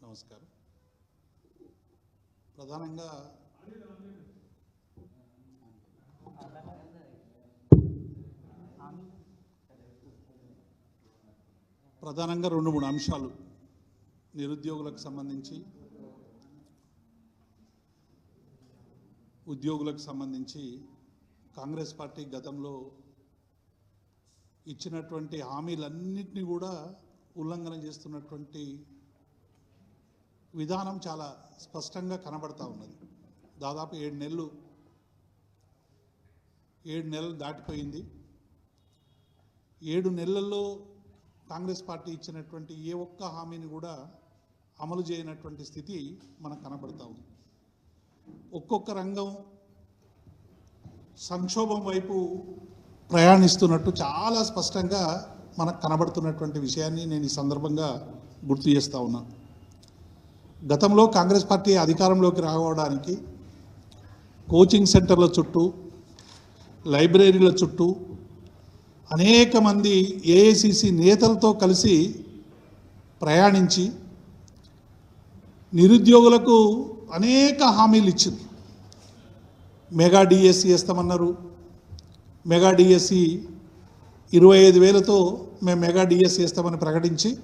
నమస్కారం. ప్రధానంగా ప్రధానంగా రెండు మూడు అంశాలు నిరుద్యోగులకు సంబంధించి ఉద్యోగులకు సంబంధించి కాంగ్రెస్ పార్టీ గతంలో ఇచ్చినటువంటి హామీలన్నింటినీ కూడా ఉల్లంఘన చేస్తున్నటువంటి విధానం చాలా స్పష్టంగా కనబడతా ఉన్నది. దాదాపు ఏడు నెలలు ఏడు నెలలు దాటిపోయింది. ఏడు నెలల్లో కాంగ్రెస్ పార్టీ ఇచ్చినటువంటి ఏ ఒక్క హామీని కూడా అమలు చేయనటువంటి స్థితి మనకు కనబడతా ఉంది. ఒక్కొక్క రంగం సంక్షోభం వైపు ప్రయాణిస్తున్నట్టు చాలా స్పష్టంగా మనకు కనబడుతున్నటువంటి విషయాన్ని నేను ఈ సందర్భంగా గుర్తు చేస్తూ ఉన్నాను గతంలో కాంగ్రెస్ పార్టీ అధికారంలోకి రావడానికి కోచింగ్ సెంటర్ల చుట్టూ లైబ్రరీల చుట్టూ అనేక మంది ఏఐసిసి నేతలతో కలిసి ప్రయాణించి నిరుద్యోగులకు అనేక హామీలు ఇచ్చింది. మెగా డిఎస్సి వేస్తామన్నారు. మెగా డిఎస్సి ఇరవై ఐదు వేలతో మేము మెగా డిఎస్సి వేస్తామని ప్రకటించి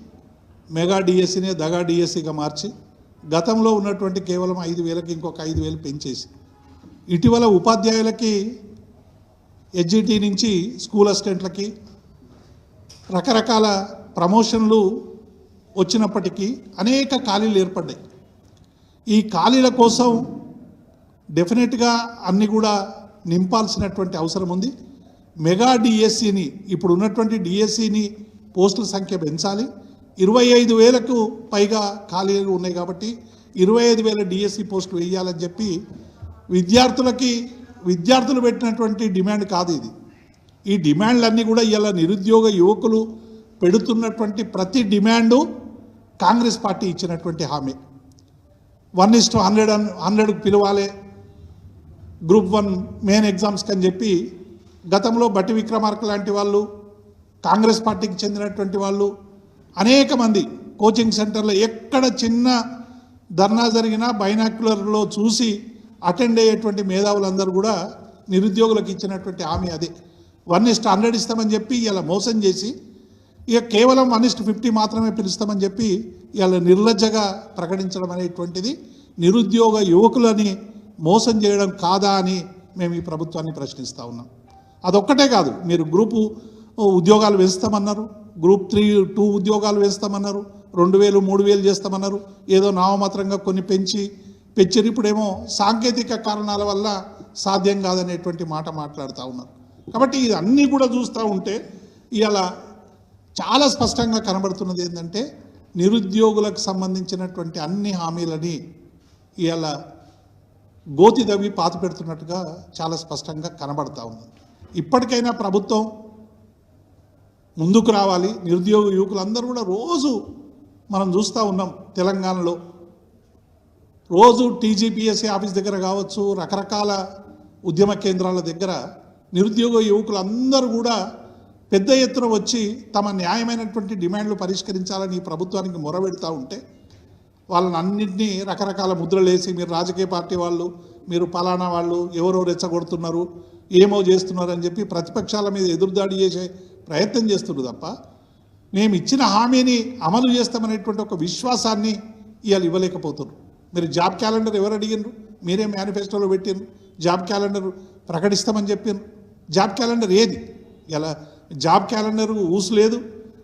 మెగా డిఎస్సినే దగా డిఎస్సిగా మార్చి గతంలో ఉన్నటువంటి కేవలం ఐదు వేలకి ఇంకొక ఐదు వేలు పెంచేసి ఇటీవల ఉపాధ్యాయులకి హెచ్జిటి నుంచి స్కూల్ అసిస్టెంట్లకి రకరకాల ప్రమోషన్లు వచ్చినప్పటికీ అనేక ఖాళీలు ఏర్పడ్డాయి. ఈ ఖాళీల కోసం డెఫినెట్గా అన్నీ కూడా నింపాల్సినటువంటి అవసరం ఉంది. మెగా డిఎస్సిని ఇప్పుడు ఉన్నటువంటి డిఎస్సిని పోస్టుల సంఖ్య పెంచాలి. ఇరవై ఐదు వేలకు పైగా ఖాళీలు ఉన్నాయి కాబట్టి ఇరవై ఐదు వేల డిఎస్సి పోస్టులు వేయాలని చెప్పి విద్యార్థులకి విద్యార్థులు పెట్టినటువంటి డిమాండ్ కాదు ఇది. ఈ డిమాండ్లన్నీ కూడా ఇలా నిరుద్యోగ యువకులు పెడుతున్నటువంటి ప్రతి డిమాండు కాంగ్రెస్ పార్టీ ఇచ్చినటువంటి హామీ. వన్ ఇస్ టు హండ్రెడ్ అన్ హండ్రెడ్కి పిలవాలి. గ్రూప్ వన్ మెయిన్ ఎగ్జామ్స్కి అని చెప్పి గతంలో బట్టి విక్రమార్క లాంటి వాళ్ళు కాంగ్రెస్ పార్టీకి చెందినటువంటి వాళ్ళు అనేక మంది కోచింగ్ సెంటర్లో ఎక్కడ చిన్న ధర్నా జరిగినా బైనాక్యులర్లో చూసి అటెండ్ అయ్యేటువంటి మేధావులందరూ కూడా నిరుద్యోగులకు ఇచ్చినటువంటి హామీ అదే. వన్ ఇస్ట్ హండ్రెడ్ ఇస్తామని చెప్పి ఇలా మోసం చేసి ఇక కేవలం వన్ ఇస్ట్ ఫిఫ్టీ మాత్రమే పిలుస్తామని చెప్పి ఇలా నిర్లజ్జగా ప్రకటించడం అనేటువంటిది నిరుద్యోగ యువకులని మోసం చేయడం కాదా అని మేము ఈ ప్రభుత్వాన్ని ప్రశ్నిస్తూ ఉన్నాం. అదొక్కటే కాదు మీరు గ్రూపు ఉద్యోగాలు వేస్తామన్నారు గ్రూప్ త్రీ టూ ఉద్యోగాలు వేస్తామన్నారు. రెండు వేలు మూడు వేలు చేస్తామన్నారు. ఏదో నామమాత్రంగా కొన్ని పెంచి పెంచారు. ఇప్పుడేమో సాంకేతిక కారణాల వల్ల సాధ్యం కాదనేటువంటి మాట మాట్లాడుతూ ఉన్నారు. కాబట్టి ఇది అన్నీ కూడా చూస్తూ ఉంటే ఇలా చాలా స్పష్టంగా కనబడుతున్నది ఏంటంటే నిరుద్యోగులకు సంబంధించినటువంటి అన్ని హామీలని ఇవాళ గోతి దవి పాత పెడుతున్నట్టుగా చాలా స్పష్టంగా కనబడతా ఉంది. ఇప్పటికైనా ప్రభుత్వం ముందుకు రావాలి. నిరుద్యోగ యువకులందరూ కూడా రోజు మనం చూస్తూ ఉన్నాం తెలంగాణలో. రోజు టీజీపీఎస్సీ ఆఫీస్ దగ్గర కావచ్చు రకరకాల ఉద్యమ కేంద్రాల దగ్గర నిరుద్యోగ యువకులందరూ కూడా పెద్ద ఎత్తున వచ్చి తమ న్యాయమైనటువంటి డిమాండ్లు పరిష్కరించాలని ప్రభుత్వానికి మొరబెడతా ఉంటే వాళ్ళని అన్నింటినీ రకరకాల ముద్రలేసి మీరు రాజకీయ పార్టీ వాళ్ళు మీరు పలానా వాళ్ళు ఎవరో రెచ్చగొడుతున్నారు ఏమో చేస్తున్నారు అని చెప్పి ప్రతిపక్షాల మీద ఎదురుదాడి చేసే ప్రయత్నం చేస్తున్నారు తప్ప మేము ఇచ్చిన హామీని అమలు చేస్తామనేటువంటి ఒక విశ్వాసాన్ని ఇవాళ ఇవ్వలేకపోతున్నారు. మీరు జాబ్ క్యాలెండర్ ఎవరు అడిగినారు మీరే మేనిఫెస్టోలో పెట్టిండ్రు. జాబ్ క్యాలెండర్ ప్రకటిస్తామని చెప్పారు జాబ్ క్యాలెండర్ ఏది? ఇలా జాబ్ క్యాలెండర్ ఊసు లేదు.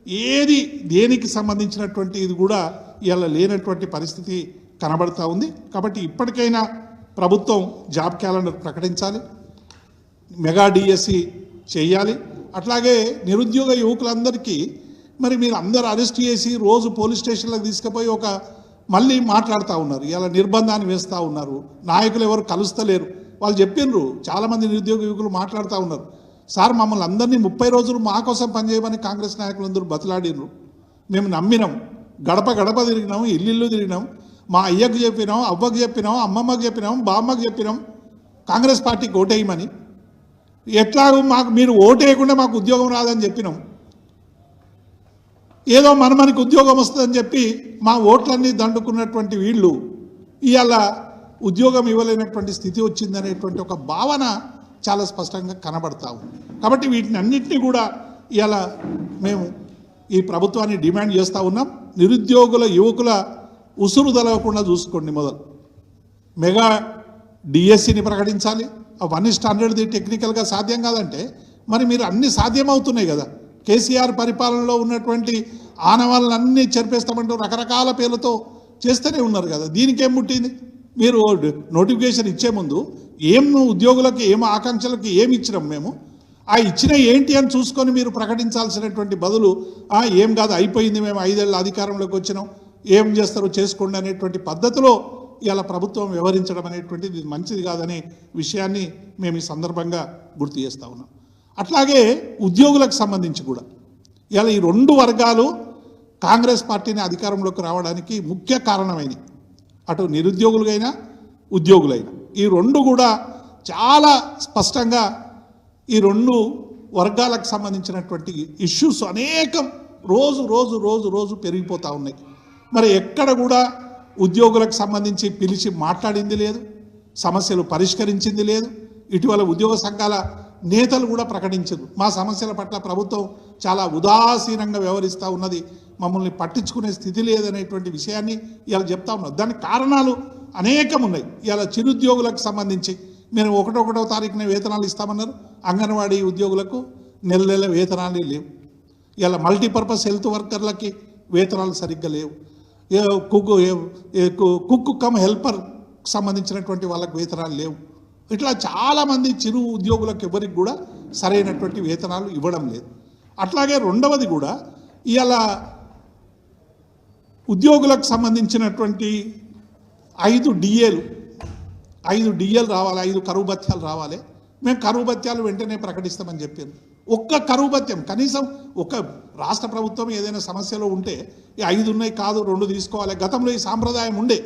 ఏది దేనికి సంబంధించినటువంటి ఇది కూడా ఇలా లేనటువంటి పరిస్థితి కనబడతా ఉంది. కాబట్టి ఇప్పటికైనా ప్రభుత్వం జాబ్ క్యాలెండర్ ప్రకటించాలి. మెగా డిఎస్సి చేయాలి. అట్లాగే నిరుద్యోగ యువకులందరికీ మరి మీరు అందరు అరెస్ట్ చేసి రోజు పోలీస్ స్టేషన్లకు తీసుకుపోయి ఒక మళ్ళీ మాట్లాడుతూ ఉన్నారు. ఇలా నిర్బంధాన్ని వేస్తూ ఉన్నారు. నాయకులు ఎవరు కలుస్తలేరు. వాళ్ళు చెప్పిండ్రు చాలామంది నిరుద్యోగ యువకులు మాట్లాడుతూ ఉన్నారు. సార్ మమ్మల్ని అందరినీ ముప్పై రోజులు మా కోసం పనిచేయమని కాంగ్రెస్ నాయకులందరూ బతిలాడినరు మేము నమ్మినాం. గడప గడప తిరిగినాం ఇల్లు తిరిగినాం. మా అయ్యకు చెప్పినాం అవ్వకు చెప్పినాం అమ్మమ్మకు చెప్పినాం బామ్మకు చెప్పినాం. కాంగ్రెస్ పార్టీకి ఓటేయమని ఎట్లాగో మాకు మీరు ఓటేయకుండా మాకు ఉద్యోగం రాదని చెప్పినాం. ఏదో మన మనకి ఉద్యోగం వస్తుందని చెప్పి మా ఓట్లన్నీ దండుకున్నటువంటి వీళ్ళు ఇవాళ ఉద్యోగం ఇవ్వలేనటువంటి స్థితి వచ్చిందనేటువంటి ఒక భావన చాలా స్పష్టంగా కనబడతా ఉంది. కాబట్టి వీటిని అన్నింటినీ కూడా ఇవాళ మేము ఈ ప్రభుత్వాన్ని డిమాండ్ చేస్తూ ఉన్నాం. నిరుద్యోగుల యువకుల ఉసురు తలవకుండా చూసుకోండి మొదలు. మెగా డిఎస్సిని ప్రకటించాలి. వన్ ఇస్ట్ హండ్రెడ్ది టెక్నికల్గా సాధ్యం కాదంటే మరి మీరు అన్ని సాధ్యమవుతున్నాయి కదా. కేసీఆర్ పరిపాలనలో ఉన్నటువంటి ఆనవాళ్ళన్నీ చెరిపేస్తామంటూ రకరకాల పేర్లతో చేస్తూనే ఉన్నారు కదా. దీనికి ఏం పుట్టింది? మీరు నోటిఫికేషన్ ఇచ్చే ముందు ఏం ఉద్యోగులకు ఏం ఆకాంక్షలకు ఏమి ఇచ్చినాం మేము? ఆ ఇచ్చిన ఏంటి అని చూసుకొని మీరు ప్రకటించాల్సినటువంటి బదులు ఏం కాదు అయిపోయింది మేము ఐదేళ్ళ అధికారంలోకి వచ్చినాం ఏం చేస్తారో చేసుకోండి అనేటువంటి పద్ధతిలో ఇలా ప్రభుత్వం వ్యవహరించడం అనేటువంటిది ఇది మంచిది కాదనే విషయాన్ని మేము ఈ సందర్భంగా గుర్తు చేస్తా ఉన్నాం. అట్లాగే ఉద్యోగులకు సంబంధించి కూడా. ఇలా ఈ రెండు వర్గాలు కాంగ్రెస్ పార్టీని అధికారంలోకి రావడానికి ముఖ్య కారణమైనవి. అటు నిరుద్యోగులైనా ఉద్యోగులైనా. ఈ రెండు కూడా చాలా స్పష్టంగా ఈ రెండు వర్గాలకు సంబంధించినటువంటి ఇష్యూస్ అనేకం రోజు రోజు రోజు రోజు పెరిగిపోతూ ఉన్నాయి. మరి ఎక్కడ కూడా ఉద్యోగులకు సంబంధించి పిలిచి మాట్లాడింది లేదు సమస్యలు పరిష్కరించింది లేదు. ఇటీవల ఉద్యోగ సంఘాల నేతలు కూడా ప్రకటించారు. మా సమస్యల పట్ల ప్రభుత్వం చాలా ఉదాసీనంగా వ్యవహరిస్తూ ఉన్నది. మమ్మల్ని పట్టించుకునే స్థితి లేదనేటువంటి విషయాన్ని ఇలా చెప్తా ఉన్నారు. దానికి కారణాలు అనేకం ఉన్నాయి ఇలా చిరుద్యోగులకు సంబంధించి మేము ఒకటొకటో తారీఖున వేతనాలు ఇస్తామన్నారు. అంగన్వాడీ ఉద్యోగులకు నెల నెల వేతనాలు లేవు. ఇలా మల్టీపర్పస్ హెల్త్ వర్కర్లకి వేతనాలు సరిగ్గా లేవు. కుక్కు కుక్కు కమ్ హెల్పర్ సంబంధించినటువంటి వాళ్ళకి వేతనాలు లేవు. ఇట్లా చాలామంది చిరు ఉద్యోగులకు ఎవరికి కూడా సరైనటువంటి వేతనాలు ఇవ్వడం లేదు. అట్లాగే రెండవది కూడా ఇవాళ ఉద్యోగులకు సంబంధించినటువంటి ఐదు డిఏలు ఐదు డిఏలు రావాలి ఐదు కరువు భత్యాలు రావాలి. మేము కరువు భత్యాలు వెంటనే ప్రకటిస్తామని చెప్పారు. ఒక్క కరువు భత్యం కనీసం ఒక రాష్ట్ర ప్రభుత్వం ఏదైనా సమస్యలో ఉంటే ఈ ఐదు ఉన్నాయి కాదు రెండు తీసుకోవాలి. గతంలో ఈ సాంప్రదాయం ఉండే.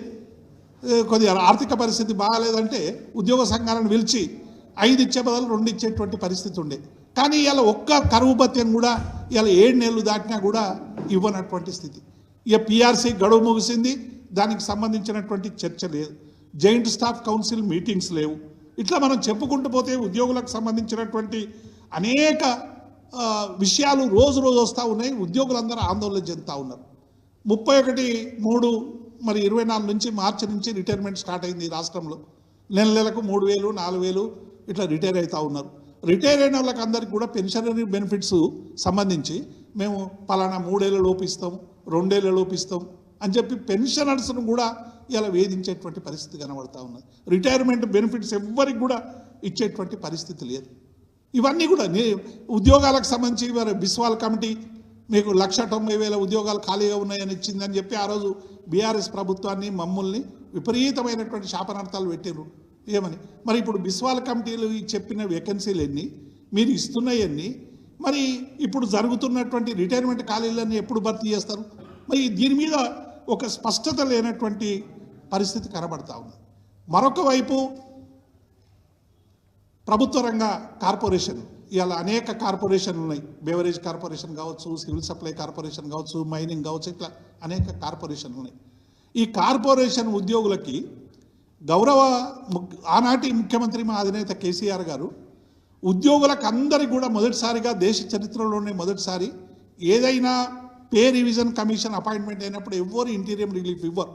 కొద్దిగా ఆర్థిక పరిస్థితి బాగాలేదంటే ఉద్యోగ సంఘాలను పిలిచి ఐదు ఇచ్చే బదులు రెండు ఇచ్చేటువంటి పరిస్థితి ఉండే. కానీ ఇలా ఒక్క కరువు భత్యం కూడా ఇలా ఏడు నెలలు దాటినా కూడా ఇవ్వనటువంటి స్థితి. ఇక పిఆర్సీ గడువు ముగిసింది దానికి సంబంధించినటువంటి చర్చ లేదు. జాయింట్ స్టాఫ్ కౌన్సిల్ మీటింగ్స్ లేవు. ఇట్లా మనం చెప్పుకుంటూ పోతే ఉద్యోగులకు సంబంధించినటువంటి అనేక విషయాలు రోజు రోజు వస్తూ ఉన్నాయి. ఉద్యోగులందరూ ఆందోళన చెందుతూ ఉన్నారు. ముప్పై ఒకటి మూడు మరి ఇరవై నాలుగు నుంచి మార్చి నుంచి రిటైర్మెంట్ స్టార్ట్ అయింది ఈ రాష్ట్రంలో. నెల నెలకు మూడు వేలు నాలుగు వేలు ఇట్లా రిటైర్ అవుతూ ఉన్నారు. రిటైర్ అయిన వాళ్ళకి అందరికి కూడా పెన్షనరీ బెనిఫిట్స్ సంబంధించి మేము పలానా మూడేళ్ళ లోపు ఇస్తాం రెండేళ్ళ లోపు ఇస్తాం అని చెప్పి పెన్షనర్స్ను కూడా ఇలా వేధించేటువంటి పరిస్థితి కనబడతా ఉన్నది. రిటైర్మెంట్ బెనిఫిట్స్ ఎవ్వరికి కూడా ఇచ్చేటువంటి పరిస్థితి లేదు. ఇవన్నీ కూడా ఉద్యోగాలకు సంబంధించి మరి బిస్వాల్ కమిటీ మీకు లక్ష తొంభై వేల ఉద్యోగాలు ఖాళీగా ఉన్నాయని ఇచ్చిందని చెప్పి ఆ రోజు బీఆర్ఎస్ ప్రభుత్వాన్ని మమ్మల్ని విపరీతమైనటువంటి శాపనార్థాలు పెట్టారు ఏమని? మరి ఇప్పుడు బిస్వాల్ కమిటీలు చెప్పిన వేకెన్సీలు ఎన్ని? మీరు ఇస్తున్నాయన్ని మరి ఇప్పుడు జరుగుతున్నటువంటి రిటైర్మెంట్ ఖాళీలన్నీ ఎప్పుడు భర్తీ చేస్తారు? మరి దీని మీద ఒక స్పష్టత లేనటువంటి పరిస్థితి కనబడతా ఉంది. మరొక వైపు ప్రభుత్వ రంగ కార్పొరేషన్. ఇవాళ అనేక కార్పొరేషన్లు ఉన్నాయి. బేవరేజ్ కార్పొరేషన్ కావచ్చు సివిల్ సప్లై కార్పొరేషన్ కావచ్చు మైనింగ్ కావచ్చు ఇట్లా అనేక కార్పొరేషన్లు ఉన్నాయి. ఈ కార్పొరేషన్ ఉద్యోగులకి గౌరవ ఆనాటి ముఖ్యమంత్రి మా అధినేత కేసీఆర్ గారు ఉద్యోగులకు అందరికీ కూడా మొదటిసారిగా దేశ చరిత్రలోనే మొదటిసారి ఏదైనా పే రివిజన్ కమిషన్ అపాయింట్మెంట్ అయినప్పుడు ఎవ్వరు ఇంటీరియం రిలీఫ్ ఇవ్వరు.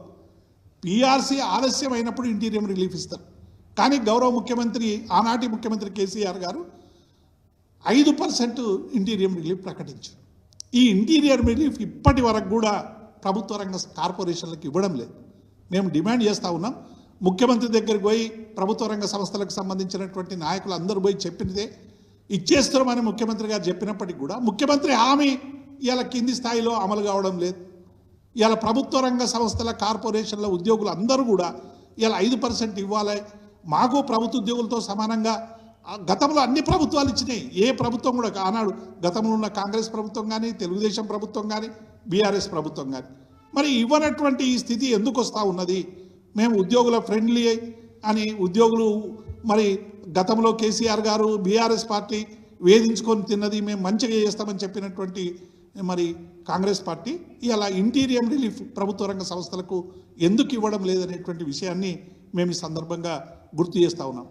పీఆర్సీ ఆలస్యం అయినప్పుడు ఇంటీరియం రిలీఫ్ ఇస్తారు. కానీ గౌరవ ముఖ్యమంత్రి ఆనాటి ముఖ్యమంత్రి కేసీఆర్ గారు ఐదు పర్సెంట్ ఇంటీరియర్ రిలీఫ్ ప్రకటించారు. ఈ ఇంటీరియర్ రిలీఫ్ ఇప్పటి వరకు కూడా ప్రభుత్వ రంగ కార్పొరేషన్లకు ఇవ్వడం లేదు. మేము డిమాండ్ చేస్తూ ఉన్నాం. ముఖ్యమంత్రి దగ్గరికి పోయి ప్రభుత్వ రంగ సంస్థలకు సంబంధించినటువంటి నాయకులు అందరూ పోయి చెప్పినదే ఇచ్చేస్తున్నామని ముఖ్యమంత్రి గారు చెప్పినప్పటికీ కూడా ముఖ్యమంత్రి హామీ ఇలా కింది స్థాయిలో అమలు కావడం లేదు. ఇలా ప్రభుత్వ రంగ సంస్థల కార్పొరేషన్ల ఉద్యోగులు అందరూ కూడా ఇలా ఐదు పర్సెంట్ ఇవ్వాలి. మాకు ప్రభుత్వ ఉద్యోగులతో సమానంగా గతంలో అన్ని ప్రభుత్వాలు ఇచ్చినాయి. ఏ ప్రభుత్వం కూడా ఆనాడు గతంలో ఉన్న కాంగ్రెస్ ప్రభుత్వం కానీ తెలుగుదేశం ప్రభుత్వం కానీ బీఆర్ఎస్ ప్రభుత్వం కానీ మరి ఇవ్వనటువంటి ఈ స్థితి ఎందుకు వస్తూ ఉన్నది? మేము ఉద్యోగుల ఫ్రెండ్లీ అని ఉద్యోగులు మరి గతంలో కేసీఆర్ గారు బీఆర్ఎస్ పార్టీ వేధించుకొని తిన్నది మేము మంచిగా చేస్తామని చెప్పినటువంటి మరి కాంగ్రెస్ పార్టీ ఇలా ఇంటీరియం రిలీఫ్ ప్రభుత్వ రంగ సంస్థలకు ఎందుకు ఇవ్వడం లేదనేటువంటి విషయాన్ని మేము ఈ సందర్భంగా గుర్తు చేస్తూ ఉన్నాం.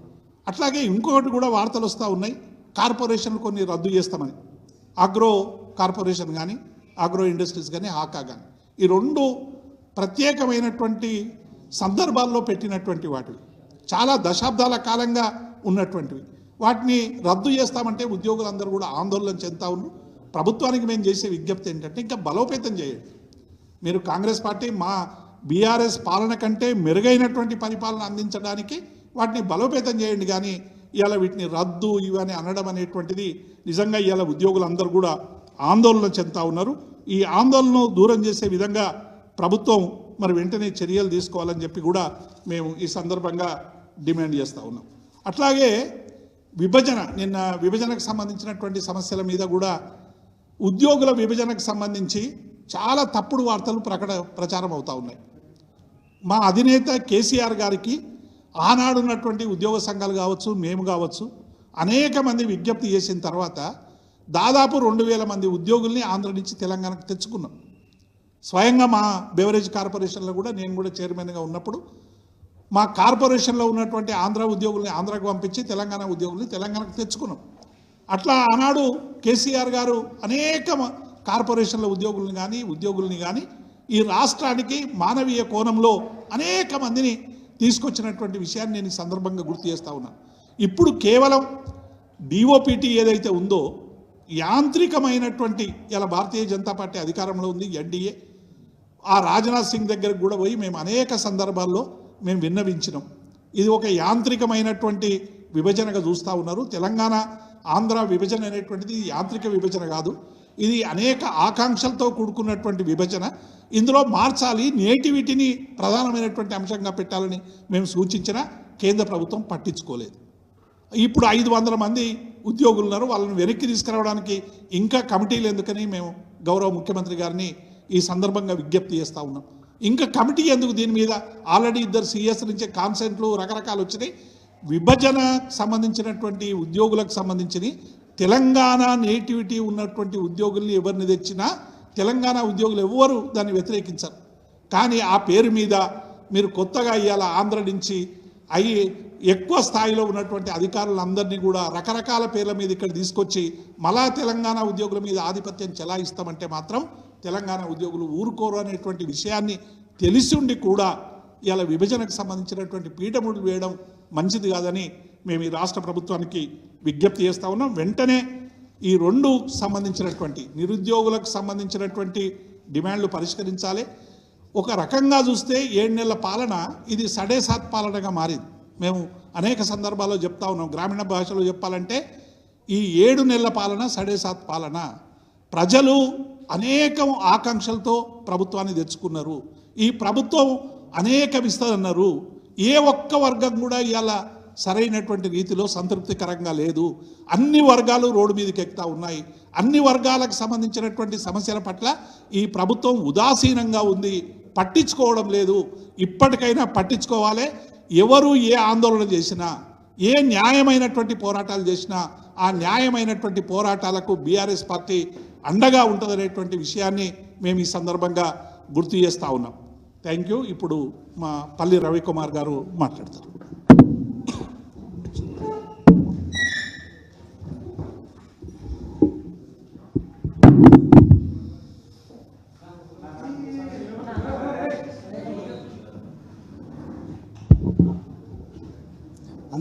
అట్లాగే ఇంకొకటి కూడా వార్తలు వస్తూ ఉన్నాయి. కార్పొరేషన్లు కొన్ని రద్దు చేస్తామని. అగ్రో కార్పొరేషన్ కానీ అగ్రో ఇండస్ట్రీస్ కానీ హాకా కానీ ఈ రెండు ప్రత్యేకమైనటువంటి సందర్భాల్లో పెట్టినటువంటి వాటివి. చాలా దశాబ్దాల కాలంగా ఉన్నటువంటివి. వాటిని రద్దు చేస్తామంటే ఉద్యోగులందరూ కూడా ఆందోళన చెందుతా ఉన్నారు. ప్రభుత్వానికి మేము చేసే విజ్ఞప్తి ఏంటంటే ఇంకా బలోపేతం చేయండి. మీరు కాంగ్రెస్ పార్టీ మా బీఆర్ఎస్ పాలన కంటే మెరుగైనటువంటి పరిపాలన అందించడానికి వాటిని బలోపేతం చేయండి కానీ ఇవాళ వీటిని రద్దు ఇవని అనడం అనేటువంటిది నిజంగా ఇవాళ ఉద్యోగులందరూ కూడా ఆందోళన చెందుతా ఉన్నారు. ఈ ఆందోళనను దూరం చేసే విధంగా ప్రభుత్వం మరి వెంటనే చర్యలు తీసుకోవాలని చెప్పి కూడా మేము ఈ సందర్భంగా డిమాండ్ చేస్తూ ఉన్నాం. అట్లాగే విభజన నిన్న విభజనకు సంబంధించినటువంటి సమస్యల మీద కూడా ఉద్యోగుల విభజనకు సంబంధించి చాలా తప్పుడు వార్తలు ప్రకట ప్రచారం అవుతూ ఉన్నాయి. మా అధినేత కేసీఆర్ గారికి ఆనాడు ఉన్నటువంటి ఉద్యోగ సంఘాలు కావచ్చు మేము కావచ్చు అనేక మంది విజ్ఞప్తి చేసిన తర్వాత దాదాపు రెండు వేల మంది ఉద్యోగుల్ని ఆంధ్ర నుంచి తెలంగాణకు తెచ్చుకున్నాం. స్వయంగా మా బెవరేజ్ కార్పొరేషన్లో కూడా నేను కూడా చైర్మన్గా ఉన్నప్పుడు మా కార్పొరేషన్లో ఉన్నటువంటి ఆంధ్ర ఉద్యోగుల్ని ఆంధ్రాకు పంపించి తెలంగాణ ఉద్యోగుల్ని తెలంగాణకు తెచ్చుకున్నాం. అట్లా ఆనాడు కేసీఆర్ గారు అనేక కార్పొరేషన్ల ఉద్యోగుల్ని కానీ ఉద్యోగుల్ని కానీ ఈ రాష్ట్రానికి మానవీయ కోణంలో అనేక మందిని తీసుకొచ్చినటువంటి విషయాన్ని నేను ఈ సందర్భంగా గుర్తు చేస్తా ఉన్నాను ఇప్పుడు కేవలం డిఓపిటీ ఏదైతే ఉందో యాంత్రికమైనటువంటి ఇలా భారతీయ జనతా పార్టీ అధికారంలో ఉంది ఎన్డీఏ ఆ రాజ్నాథ్ సింగ్ దగ్గరకు కూడా పోయి మేము అనేక సందర్భాల్లో మేము విన్నవించినాం. ఇది ఒక యాంత్రికమైనటువంటి విభజనగా చూస్తూ ఉన్నారు. తెలంగాణ ఆంధ్ర విభజన అనేటువంటిది యాంత్రిక విభజన కాదు. ఇది అనేక ఆకాంక్షలతో కూడుకున్నటువంటి విభజన. ఇందులో మార్చాలి నేటివిటీని ప్రధానమైనటువంటి అంశంగా పెట్టాలని మేము సూచించిన కేంద్ర ప్రభుత్వం పట్టించుకోలేదు. ఇప్పుడు ఐదు వందల మంది ఉద్యోగులు ఉన్నారు. వాళ్ళని వెనక్కి తీసుకురావడానికి ఇంకా కమిటీలు ఎందుకని మేము గౌరవ ముఖ్యమంత్రి గారిని ఈ సందర్భంగా విజ్ఞప్తి చేస్తూ ఉన్నాం. ఇంకా కమిటీ ఎందుకు దీని మీద? ఆల్రెడీ ఇద్దరు సిఎస్ నుంచి కాన్సెంట్లు రకరకాలు వచ్చినాయి. విభజన సంబంధించినటువంటి ఉద్యోగులకు సంబంధించి తెలంగాణ నేటివిటీ ఉన్నటువంటి ఉద్యోగుల్ని ఎవరిని తెచ్చినా తెలంగాణ ఉద్యోగులు ఎవ్వరు దాన్ని వ్యతిరేకించరు. కానీ ఆ పేరు మీద మీరు కొత్తగా ఇవాళ ఆంధ్ర నుంచి అయి ఎక్కువ స్థాయిలో ఉన్నటువంటి అధికారులందరినీ కూడా రకరకాల పేర్ల మీద ఇక్కడ తీసుకొచ్చి మళ్ళా తెలంగాణ ఉద్యోగుల మీద ఆధిపత్యం చెలాయిస్తామంటే మాత్రం తెలంగాణ ఉద్యోగులు ఊరుకోరు అనేటువంటి విషయాన్ని తెలిసి ఉండి కూడా ఇలా విభజనకు సంబంధించినటువంటి పీఠముడులు వేయడం మంచిది కాదని మేము ఈ రాష్ట్ర ప్రభుత్వానికి విజ్ఞప్తి చేస్తా ఉన్నాం. వెంటనే ఈ రెండు సంబంధించినటువంటి నిరుద్యోగులకు సంబంధించినటువంటి డిమాండ్లు పరిష్కరించాలి. ఒక రకంగా చూస్తే ఏడు నెలల పాలన ఇది సడే సాత్ పాలనగా మారింది. మేము అనేక సందర్భాల్లో చెప్తా ఉన్నాం. గ్రామీణ భాషలో చెప్పాలంటే ఈ ఏడు నెలల పాలన సడే సాత్ పాలన. ప్రజలు అనేక ఆకాంక్షలతో ప్రభుత్వాన్ని తెచ్చుకున్నారు. ఈ ప్రభుత్వం అనేక ఇస్తుందన్నారు. ఏ ఒక్క వర్గం కూడా ఇవాళ సరైనటువంటి రీతిలో సంతృప్తికరంగా లేదు. అన్ని వర్గాలు రోడ్డు మీదకి ఎక్కుతా ఉన్నాయి. అన్ని వర్గాలకు సంబంధించినటువంటి సమస్యల పట్ల ఈ ప్రభుత్వం ఉదాసీనంగా ఉంది. పట్టించుకోవడం లేదు. ఇప్పటికైనా పట్టించుకోవాలి. ఎవరు ఏ ఆందోళన చేసినా ఏ న్యాయమైనటువంటి పోరాటాలు చేసినా ఆ న్యాయమైనటువంటి పోరాటాలకు బీఆర్ఎస్ పార్టీ అండగా ఉంటుందనేటువంటి విషయాన్ని మేము ఈ సందర్భంగా గుర్తు చేస్తా ఉన్నాం. Thank you. ఇప్పుడు మా పల్లి రవికుమార్ గారు మాట్లాడతారు.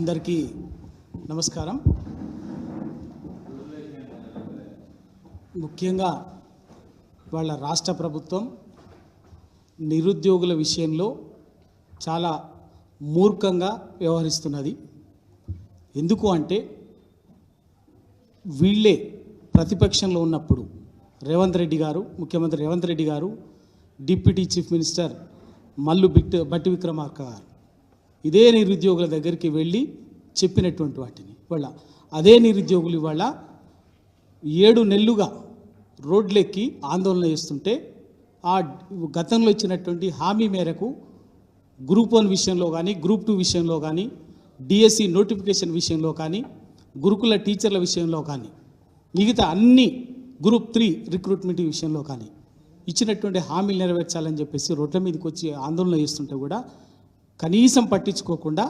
అందరికీ నమస్కారం. ముఖ్యంగా వాళ్ళ రాష్ట్ర ప్రభుత్వం నిరుద్యోగుల విషయంలో చాలా మూర్ఖంగా వ్యవహరిస్తున్నది. ఎందుకు అంటే వీళ్ళే ప్రతిపక్షంలో ఉన్నప్పుడు రేవంత్ రెడ్డి గారు ముఖ్యమంత్రి రేవంత్ రెడ్డి గారు డిప్యూటీ చీఫ్ మినిస్టర్ మల్లు బిట్ బట్టి విక్రమార్క గారు. ఇదే నిరుద్యోగుల దగ్గరికి వెళ్ళి చెప్పినటువంటి వాటిని. ఇవాళ అదే నిరుద్యోగులు ఇవాళ ఏడు నెలలుగా రోడ్లెక్కి ఆందోళన చేస్తుంటే ఆ గతంలో ఇచ్చినటువంటి హామీ మేరకు గ్రూప్ వన్ విషయంలో కానీ గ్రూప్ టూ విషయంలో కానీ డిఎస్సి నోటిఫికేషన్ విషయంలో కానీ గురుకుల టీచర్ల విషయంలో కానీ మిగతా అన్ని గ్రూప్ త్రీ రిక్రూట్మెంట్ విషయంలో కానీ ఇచ్చినటువంటి హామీలు నెరవేర్చాలని చెప్పేసి రోడ్ల మీదకి వచ్చి ఆందోళన చేస్తుంటే కూడా కనీసం పట్టించుకోకుండా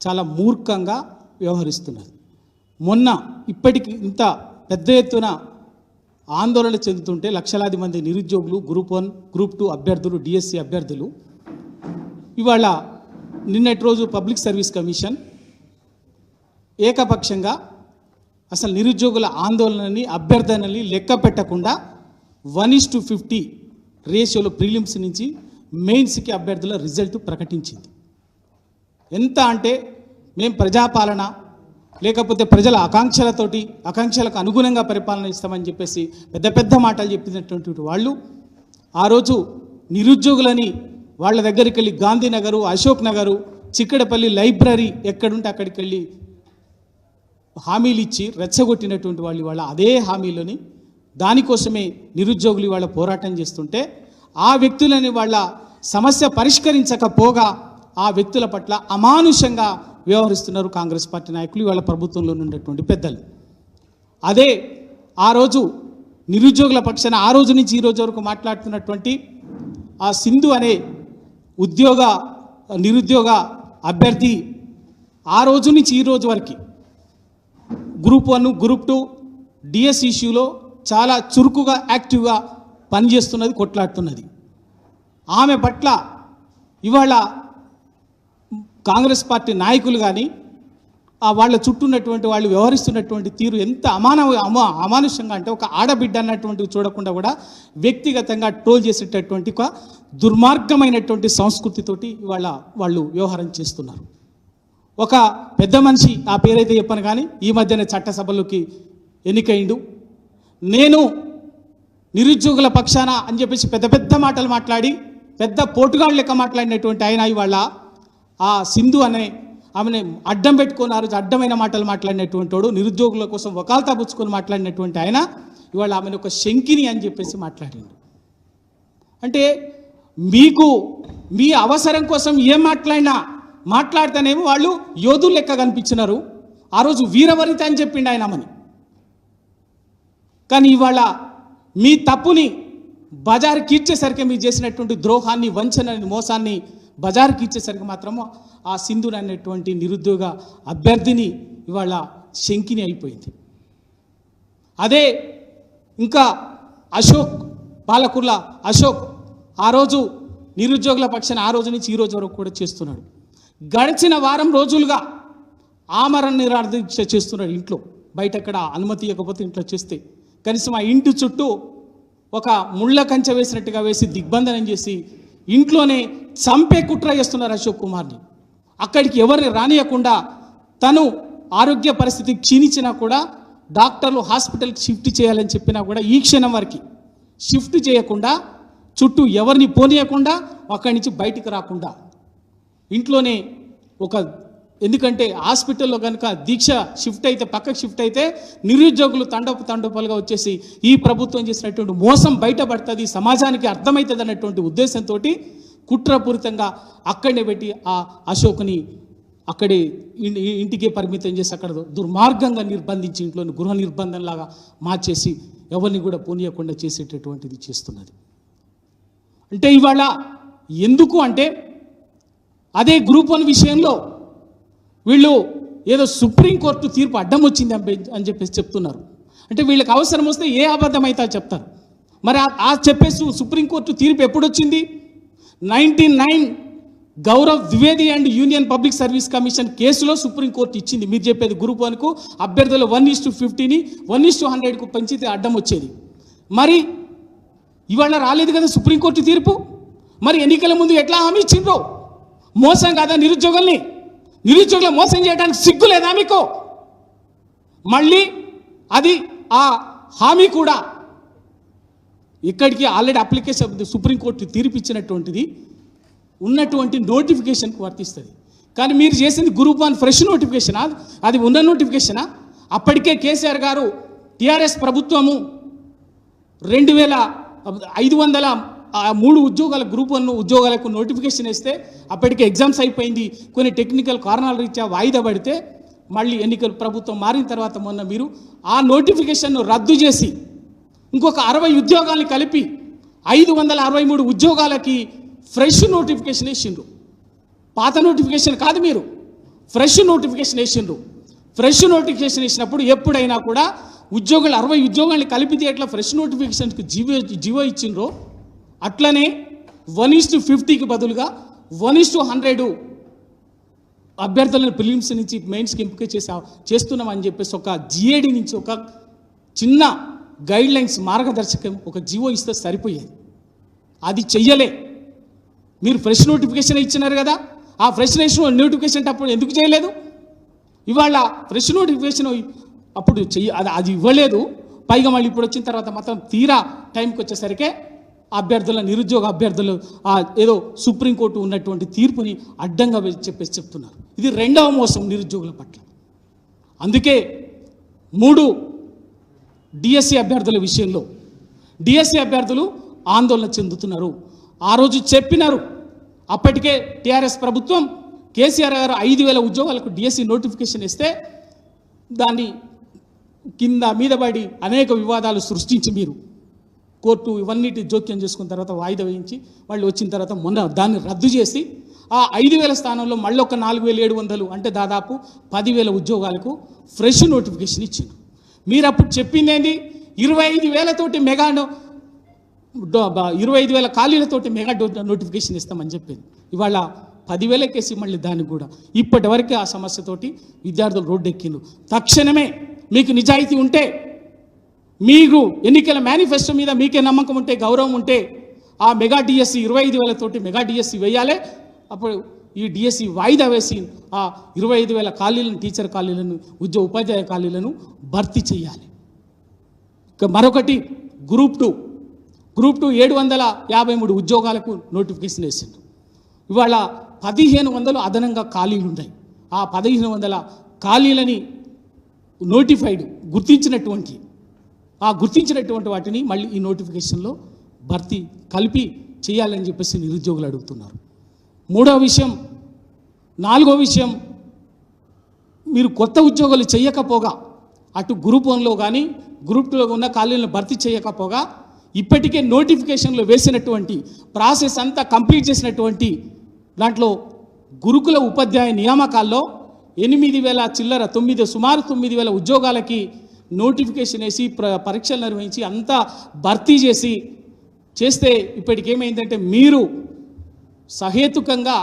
చాలా మూర్ఖంగా వ్యవహరిస్తున్నారు. మొన్న ఇప్పటికి ఇంత పెద్ద ఎత్తున ఆందోళన చెందుతుంటే లక్షలాది మంది నిరుద్యోగులు గ్రూప్ వన్ గ్రూప్ టూ అభ్యర్థులు డిఎస్సి అభ్యర్థులు. ఇవాళ నిన్నటి రోజు పబ్లిక్ సర్వీస్ కమిషన్ ఏకపక్షంగా అసలు నిరుద్యోగుల ఆందోళనని అభ్యర్థనని లెక్క పెట్టకుండా వన్ ఇస్ టు ఫిఫ్టీ రేషియోలో ప్రిలిమ్స్ నుంచి మెయిన్స్కి అభ్యర్థుల రిజల్ట్ ప్రకటించింది. ఎంత అంటే మేము ప్రజాపాలన లేకపోతే ప్రజల ఆకాంక్షలతోటి ఆకాంక్షలకు అనుగుణంగా పరిపాలన ఇస్తామని చెప్పేసి పెద్ద పెద్ద మాటలు చెప్పినటువంటి వాళ్ళు ఆ రోజు నిరుద్యోగులని వాళ్ళ దగ్గరికి వెళ్ళి గాంధీనగరు అశోక్ నగరు చిక్కడపల్లి లైబ్రరీ ఎక్కడుంటే అక్కడికి వెళ్ళి హామీలు ఇచ్చి రెచ్చగొట్టినటువంటి వాళ్ళు వాళ్ళ అదే హామీలని దానికోసమే నిరుద్యోగులు వాళ్ళ పోరాటం చేస్తుంటే ఆ వ్యక్తులని వాళ్ళ సమస్య పరిష్కరించకపోగా ఆ వ్యక్తుల పట్ల అమానుషంగా వ్యవహరిస్తున్నారు కాంగ్రెస్ పార్టీ నాయకులు ఇవాళ ప్రభుత్వంలో ఉన్నటువంటి పెద్దలు. అదే ఆ రోజు నిరుద్యోగుల పక్షాన ఆ రోజు నుంచి ఈ రోజు వరకు మాట్లాడుతున్నటువంటి ఆ సింధు అనే ఉద్యోగ నిరుద్యోగ అభ్యర్థి ఆ రోజు నుంచి ఈ రోజు వరకు group one group two DS ఇష్యూలో చాలా చురుకుగా యాక్టివ్గా పనిచేస్తున్నది కొట్లాడుతున్నది. ఆమె పట్ల ఇవాళ కాంగ్రెస్ పార్టీ నాయకులు కానీ ఆ వాళ్ళ చుట్టూ ఉన్నటువంటి వాళ్ళు వ్యవహరిస్తున్నటువంటి తీరు ఎంత అమానవ అమా అమానుషంగా అంటే ఒక ఆడబిడ్డ అన్నటువంటివి చూడకుండా కూడా వ్యక్తిగతంగా ట్రోల్ చేసేటటువంటి ఒక దుర్మార్గమైనటువంటి సంస్కృతితోటి ఇవాళ వాళ్ళు వ్యవహారం చేస్తున్నారు. ఒక పెద్ద మనిషి ఆ పేరైతే చెప్పను కానీ ఈ మధ్యనే చట్టసభలోకి ఎన్నికైండు. నేను నిరుద్యోగుల పక్షాన అని చెప్పేసి పెద్ద పెద్ద మాటలు మాట్లాడి పెద్ద పోటుగాళ్ళు లెక్క మాట్లాడినటువంటి ఆయన ఇవాళ ఆ సింధు అనే ఆమెను అడ్డం పెట్టుకొని ఆ రోజు అడ్డమైన మాటలు మాట్లాడినటువంటి వాడు నిరుద్యోగుల కోసం వకాల్తా పుచ్చుకొని మాట్లాడినటువంటి ఆయన ఇవాళ ఆమెను ఒక శంకిని అని చెప్పేసి మాట్లాడిండు. అంటే మీకు మీ అవసరం కోసం ఏం మాట్లాడినా మాట్లాడితేనేమో వాళ్ళు యోధులు లెక్క కనిపించినారు. ఆ రోజు వీరవరిత అని చెప్పిండు ఆయన ఆమెని. కానీ ఇవాళ మీ తప్పుని బజారుకి ఇచ్చేసరికి మీరు చేసినటువంటి ద్రోహాన్ని వంచనని మోసాన్ని బజార్కి ఇచ్చేసరికి మాత్రము ఆ సింధుని అనేటువంటి నిరుద్యోగ అభ్యర్థిని ఇవాళ శంకిని అయిపోయింది. అదే ఇంకా అశోక్ పాలకుర్ల అశోక్ ఆ రోజు నిరుద్యోగుల పక్షాన ఆ రోజు నుంచి ఈ రోజు వరకు కూడా చేస్తున్నాడు. గడిచిన వారం రోజులుగా ఆమరణ నిరాదీక్ష చేస్తున్నాడు ఇంట్లో. బయట ఎక్కడ అనుమతి ఇవ్వకపోతే ఇంట్లో చేస్తే. కనీసం ఆ ఇంటి చుట్టూ ఒక ముళ్ళ కంచె వేసినట్టుగా వేసి దిగ్బంధనం చేసి ఇంట్లోనే చంపే కుట్ర చేస్తున్నారు అశోక్ కుమార్ని. అక్కడికి ఎవరిని రానియకుండా తను ఆరోగ్య పరిస్థితి క్షీణించినా కూడా డాక్టర్లు హాస్పిటల్కి షిఫ్ట్ చేయాలని చెప్పినా కూడా ఈ క్షణం వరకు షిఫ్ట్ చేయకుండా చుట్టూ ఎవరిని పోనీయకుండా అక్కడి నుంచి బయటికి రాకుండా. ఇంట్లోనే ఒక ఎందుకంటే హాస్పిటల్లో కనుక దీక్ష షిఫ్ట్ అయితే పక్కకు షిఫ్ట్ అయితే నిరుద్యోగులు తండపు తండోపాలుగా వచ్చేసి ఈ ప్రభుత్వం చేసినటువంటి మోసం బయటపడుతుంది సమాజానికి అర్థమవుతుంది అన్నటువంటి ఉద్దేశంతో కుట్రపూరితంగా అక్కడనే పెట్టి ఆ అశోక్ని అక్కడే ఇంటికే పరిమితం చేసి అక్కడ దుర్మార్గంగా నిర్బంధించి ఇంట్లోని గృహ నిర్బంధంలాగా మార్చేసి ఎవరిని కూడా పోనీయకుండా చేసేటటువంటిది చేస్తున్నది. అంటే ఇవాళ ఎందుకు అంటే అదే గ్రూప్ వన్ విషయంలో వీళ్ళు ఏదో సుప్రీంకోర్టు తీర్పు అడ్డం వచ్చింది అని అని చెప్పేసి చెప్తున్నారు. అంటే వీళ్ళకి అవసరం వస్తే ఏ అబద్ధమైతే చెప్తారు. మరి ఆ- ఆ చెప్పేసి సుప్రీంకోర్టు తీర్పు ఎప్పుడు వచ్చింది ninety nine Gaurav Dwivedi and union public service commission కేసులో సుప్రీంకోర్టు ఇచ్చింది. మీరు చెప్పేది గ్రూప్ వన్కు అభ్యర్థులు వన్ ఇస్ టు ఫిఫ్టీని వన్ ఇస్ టు హండ్రెడ్కు పెంచితే అడ్డం వచ్చేది. మరి ఇవాళ రాలేదు కదా సుప్రీంకోర్టు తీర్పు? మరి ఎన్నికల ముందు ఎట్లా హామీ ఇచ్చిండ్రో? మోసం కాదా నిరుద్యోగుల్ని? నిరుద్యోగులు మోసం చేయడానికి సిగ్గు లేదా మీకు? మళ్ళీ అది ఆ హామీ కూడా ఇక్కడికి ఆల్రెడీ అప్లికేషన్ సుప్రీంకోర్టు తీర్పు ఇచ్చినటువంటిది ఉన్నటువంటి నోటిఫికేషన్కి వర్తిస్తుంది. కానీ మీరు చేసింది గ్రూప్ వన్ ఫ్రెష్ నోటిఫికేషనా? అది ఉన్న నోటిఫికేషనా? అప్పటికే కేసీఆర్ గారు టీఆర్ఎస్ ప్రభుత్వము రెండు వేల ఐదు వందల మూడు ఉద్యోగాల గ్రూప్ వన్ ఉద్యోగాలకు నోటిఫికేషన్ ఇస్తే అప్పటికే ఎగ్జామ్స్ అయిపోయింది. కొన్ని టెక్నికల్ కారణాల రీత్యా వాయిదా పడితే మళ్ళీ ఎన్నికలు ప్రభుత్వం మారిన తర్వాత మొన్న మీరు ఆ నోటిఫికేషన్ను రద్దు చేసి ఇంకొక అరవై ఉద్యోగాలని కలిపి ఐదు వందల అరవై మూడు ఉద్యోగాలకి ఫ్రెష్ నోటిఫికేషన్ వేసిండ్రు. పాత నోటిఫికేషన్ కాదు మీరు. ఫ్రెష్ నోటిఫికేషన్ వేసిండ్రు. ఫ్రెష్ నోటిఫికేషన్ వేసినప్పుడు ఎప్పుడైనా కూడా ఉద్యోగులు అరవై ఉద్యోగాల్ని కలిపితే ఎట్లా ఫ్రెష్ నోటిఫికేషన్కి జీవో జీవో ఇచ్చిండ్రో? అట్లనే వన్ ఈస్ టు ఫిఫ్టీకి బదులుగా వన్ ఈస్ టు హండ్రెడ్ అభ్యర్థులను ప్రిలిమ్స్ నుంచి మెయిన్స్కి ఎంపిక చేసా చేస్తున్నామని చెప్పేసి ఒక జిఏడి నుంచి ఒక చిన్న గైడ్ లైన్స్ మార్గదర్శకం ఒక జీవో ఇస్తే సరిపోయేది. అది చెయ్యలే. మీరు ఫ్రెష్ నోటిఫికేషన్ ఇచ్చినారు కదా ఆ ఫ్రెష్ నోటిఫికేషన్ అప్పుడు ఎందుకు చేయలేదు? ఇవాళ ఫ్రెష్ నోటిఫికేషన్ అప్పుడు చెయ్యి అది అది ఇవ్వలేదు. పైగా మళ్ళీ ఇప్పుడు వచ్చిన తర్వాత మొత్తం తీరా టైంకి వచ్చేసరికి అభ్యర్థుల నిరుద్యోగ అభ్యర్థులు ఏదో సుప్రీంకోర్టు ఉన్నటువంటి తీర్పుని అడ్డంగా చెప్పేసి చెప్తున్నారు. ఇది రెండవ మోసం నిరుద్యోగుల పట్ల. అందుకే మూడు డిఎస్సి అభ్యర్థుల విషయంలో. డిఎస్సి అభ్యర్థులు ఆందోళన చెందుతున్నారు. ఆ రోజు చెప్పినారు. అప్పటికే టీఆర్ఎస్ ప్రభుత్వం కేసీఆర్ గారు ఐదు వేల ఉద్యోగాలకు డిఎస్సి నోటిఫికేషన్ ఇస్తే దాన్ని కింద మీద పడి అనేక వివాదాలు సృష్టించి మీరు. కోర్టు ఇవన్నిటి జోక్యం చేసుకున్న తర్వాత వాయిదా వేయించి వాళ్ళు వచ్చిన తర్వాత మొన్న దాన్ని రద్దు చేసి ఆ ఐదు వేల స్థానంలో మళ్ళీ ఒక నాలుగు వేల ఏడు వందలు అంటే దాదాపు పదివేల ఉద్యోగాలకు ఫ్రెష్ నోటిఫికేషన్ ఇచ్చింది మీరు అప్పుడు చెప్పింది ఏంది ఇరవై ఐదు వేలతోటి మెగా డో- ఇరవై ఐదు వేల ఖాళీలతోటి మెగా నోటిఫికేషన్ ఇస్తామని చెప్పింది. ఇవాళ పదివేలకేసి మళ్ళీ దానికి కూడా. ఇప్పటివరకే ఆ సమస్యతోటి విద్యార్థులు రోడ్డు తక్షణమే మీకు నిజాయితీ ఉంటే మీకు ఎన్నికల మేనిఫెస్టో మీద మీకే నమ్మకం ఉంటే గౌరవం ఉంటే ఆ మెగా డిఎస్సి ఇరవై ఐదు వేలతోటి మెగా డిఎస్సి వేయాలి. అప్పుడు ఈ డిఎస్సి వాయిదా వేసి ఆ ఇరవై ఐదు వేల ఖాళీలను టీచర్ ఖాళీలను ఉద్యోగ ఉపాధ్యాయ ఖాళీలను భర్తీ చేయాలి. మరొకటి గ్రూప్ టూ. గ్రూప్ టూ ఏడు వందల యాభై మూడు ఉద్యోగాలకు నోటిఫికేషన్ వేసిండు ఇవాళ పదిహేను వందలు అదనంగా ఖాళీలు ఉన్నాయి. ఆ పదిహేను వందల ఖాళీలని నోటిఫైడ్ గుర్తించినటువంటి ఆ గుర్తించినటువంటి వాటిని మళ్ళీ ఈ నోటిఫికేషన్లో భర్తీ కలిపి చేయాలని చెప్పేసి నిరుద్యోగులు అడుగుతున్నారు. మూడో విషయం నాలుగో విషయం మీరు కొత్త ఉద్యోగాలు చేయకపోగా అటు గ్రూప్ వన్లో కానీ గ్రూప్ టూలో ఉన్న ఖాళీలను భర్తీ చేయకపోగా ఇప్పటికే నోటిఫికేషన్లో వేసినటువంటి ప్రాసెస్ అంతా కంప్లీట్ చేసినటువంటి దాంట్లో గురుకుల ఉపాధ్యాయ నియామకాల్లో ఎనిమిది వేల చిల్లర తొమ్మిది సుమారు తొమ్మిది వేల ఉద్యోగాలకి నోటిఫికేషన్ వేసి ప్ర పరీక్షలు నిర్వహించి అంతా భర్తీ చేసి చేస్తే ఇప్పటికేమైందంటే మీరు సహేతుకంగా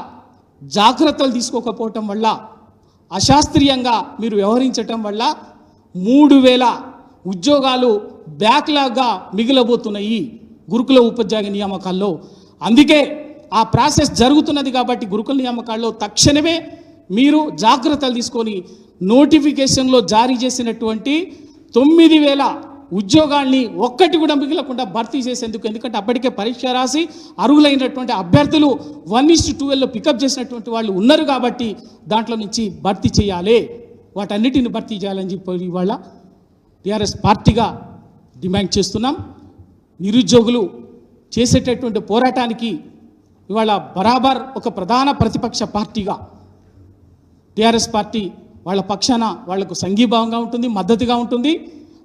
జాగ్రత్తలు తీసుకోకపోవటం వల్ల అశాస్త్రీయంగా మీరు వ్యవహరించటం వల్ల మూడు వేల ఉద్యోగాలు బ్యాక్లాగ్గా మిగిలబోతున్నాయి గురుకుల ఉపాధ్యాయ నియామకాల్లో. అందుకే ఆ ప్రాసెస్ జరుగుతున్నది కాబట్టి గురుకుల నియామకాల్లో తక్షణమే మీరు జాగ్రత్తలు తీసుకొని నోటిఫికేషన్లో జారీ చేసినటువంటి తొమ్మిది వేల ఉద్యోగాల్ని ఒక్కటి కూడా మిగిలకుండా భర్తీ చేసేందుకు ఎందుకంటే అప్పటికే పరీక్ష రాసి అర్హులైనటువంటి అభ్యర్థులు వన్ ఇస్ ట్వెల్వ్లో పికప్ చేసినటువంటి వాళ్ళు ఉన్నారు కాబట్టి దాంట్లో నుంచి భర్తీ చేయాలి. వాటన్నిటిని భర్తీ చేయాలని చెప్పి ఇవాళ టీఆర్ఎస్ పార్టీగా డిమాండ్ చేస్తున్నాం. నిరుద్యోగులు చేసేటటువంటి పోరాటానికి ఇవాళ బరాబర్ ఒక ప్రధాన ప్రతిపక్ష పార్టీగా టీఆర్ఎస్ పార్టీ వాళ్ళ పక్షాన వాళ్ళకు సంఘీభావంగా ఉంటుంది మద్దతుగా ఉంటుంది.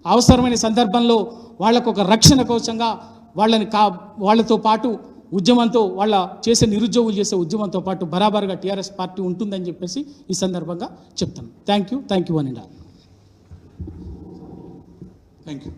అవసరమైన సందర్భంలో వాళ్ళకు ఒక రక్షణ కోసంగా వాళ్ళని కా వాళ్ళతో పాటు ఉద్యమంతో వాళ్ళ చేసే నిరుద్యోగులు చేసే ఉద్యమంతో పాటు బరాబర్గా టీఆర్ఎస్ పార్టీ ఉంటుందని చెప్పేసి ఈ సందర్భంగా చెప్తాను థ్యాంక్ యూ. థ్యాంక్ యూ అని థ్యాంక్ యూ